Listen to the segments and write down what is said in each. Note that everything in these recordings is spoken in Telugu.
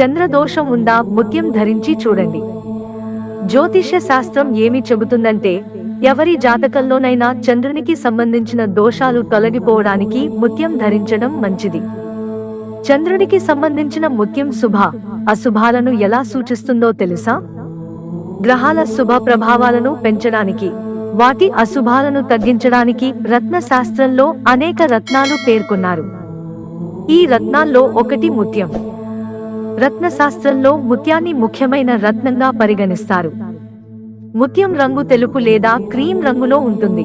చంద్రదోషం ఉందా ముత్యం ధరించి చూడండి. జ్యోతిష్య శాస్త్రం ఏమి చెబుతుందంటే ఎవరి జాతకంలోనైనా చంద్రునికి సంబంధించిన దోషాలు తొలగిపోవడానికి ముత్యం ధరించడం మంచిది. చంద్రునికి సంబంధించిన ముత్యం శుభ అశుభాలను ఎలా సూచిస్తుందో తెలుసా? గ్రహాల శుభ ప్రభావాలను పెంచడానికి వాటి అశుభాలను తగ్గించడానికి రత్న శాస్త్రంలో అనేక రత్నాలు పేర్కొన్నారు. ఈ రత్నాల్లో ఒకటి ముత్యం రత్న శాస్త్రంలో ముత్యాన్ని ముఖ్యమైన రత్నంగా పరిగణిస్తారు. ముత్యం రంగు తెలుపు లేదా క్రీమ్ రంగులో ఉంటుంది.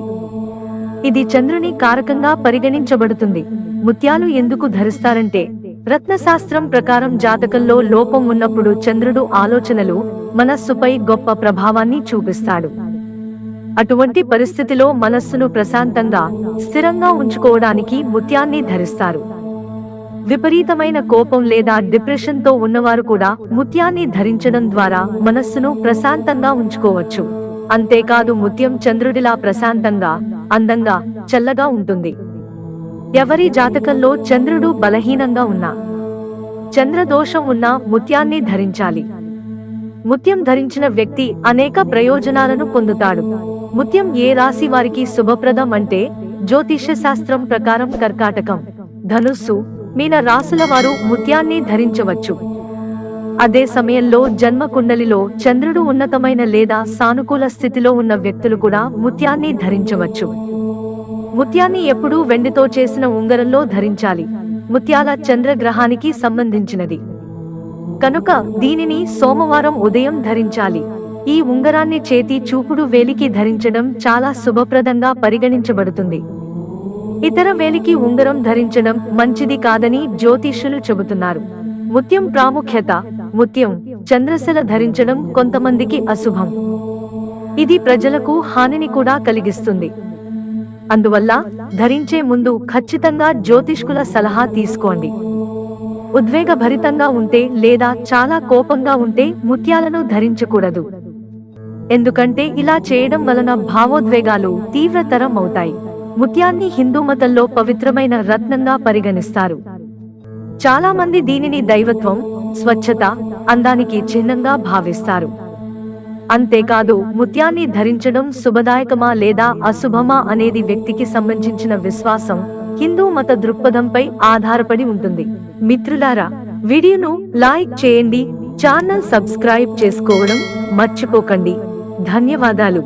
ఇది చంద్రుని కారకంగా పరిగణించబడుతుంది. ముత్యాలు ఎందుకు ధరిస్తారంటే రత్నశాస్త్రం ప్రకారం జాతకంలో లోపం ఉన్నప్పుడు చంద్రుడు ఆలోచనలు మనస్సుపై గొప్ప ప్రభావాన్ని చూపిస్తాడు. అటువంటి పరిస్థితిలో మనస్సును ప్రశాంతంగా స్థిరంగా ఉంచుకోవడానికి ముత్యాన్ని ధరిస్తారు. విపరీతమైన కోపం లేదా డిప్రెషన్తో ఉన్నవారు కూడా ముత్యాన్ని ధరించడం ద్వారా మనస్సును ప్రశాంతంగా ఉంచుకోవచ్చు. అంతేకాదు ముత్యం చంద్రుడిలా ప్రశాంతంగా అందంగా చల్లగా ఉంటుంది. ఎవరి జాతకంలో చంద్రుడు బలహీనంగా ఉన్నా చంద్రదోషం ఉన్నా ముత్యాన్ని ధరించాలి. ముత్యం ధరించిన వ్యక్తి అనేక ప్రయోజనాలను పొందుతాడు. ముత్యం ఏ రాశి వారికి శుభప్రదం అంటే జ్యోతిష్య శాస్త్రం ప్రకారం కర్కాటకం ధనుస్సు మీన రాసుల వారు ముత్యాన్ని ధరించవచ్చు. అదే సమయంలో జన్మ కుండలిలో చంద్రుడు ఉన్నతమైన లేదా సానుకూల స్థితిలో ఉన్న వ్యక్తులు కూడా ముత్యాన్ని ధరించవచ్చు. ముత్యాన్ని ఎప్పుడూ వెండితో చేసిన ఉంగరంలో ధరించాలి. ముత్యాల చంద్రగ్రహానికి సంబంధించినది. కనుక దీనిని సోమవారం ఉదయం ధరించాలి. ఈ ఉంగరాన్ని చేతి చూపుడు వేలికి ధరించడం చాలా శుభప్రదంగా పరిగణించబడుతుంది. ఇతర వేలికి ఉంగరం ధరించడం మంచిది కాదని జ్యోతిష్యులు చెబుతున్నారు. ముత్యం ప్రాముఖ్యత ముత్యం చంద్రశల ధరించడం కొంతమందికి అశుభం. ఇది ప్రజలకు హానిని కూడా కలిగిస్తుంది. అందువల్ల ధరించే ముందు ఖచ్చితంగా జ్యోతిష్కుల సలహా తీసుకోండి. ఉద్వేగభరితంగా ఉంటే లేదా చాలా కోపంగా ఉంటే ముత్యాలను ధరించకూడదు. ఎందుకంటే ఇలా చేయడం వలన భావోద్వేగాలు తీవ్రతరం అవుతాయి. ముత్యాన్ని హిందూ మతంలో పవిత్రమైన రత్నంగా పరిగణిస్తారు. చాలా మంది దీనిని దైవత్వం స్వచ్ఛత అందానికి చిహ్నంగా భావిస్తారు. అంతేకాదు ముత్యాన్ని ధరించడం శుభదాయకమా లేదా అశుభమా అనేది వ్యక్తికి సంబంధించిన విశ్వాసం హిందూ మత దృక్పథంపై ఆధారపడి ఉంటుంది. మిత్రులారా వీడియోను లైక్ చేయండి ఛానల్ సబ్స్క్రైబ్ చేసుకోవడం మర్చిపోకండి. ధన్యవాదాలు.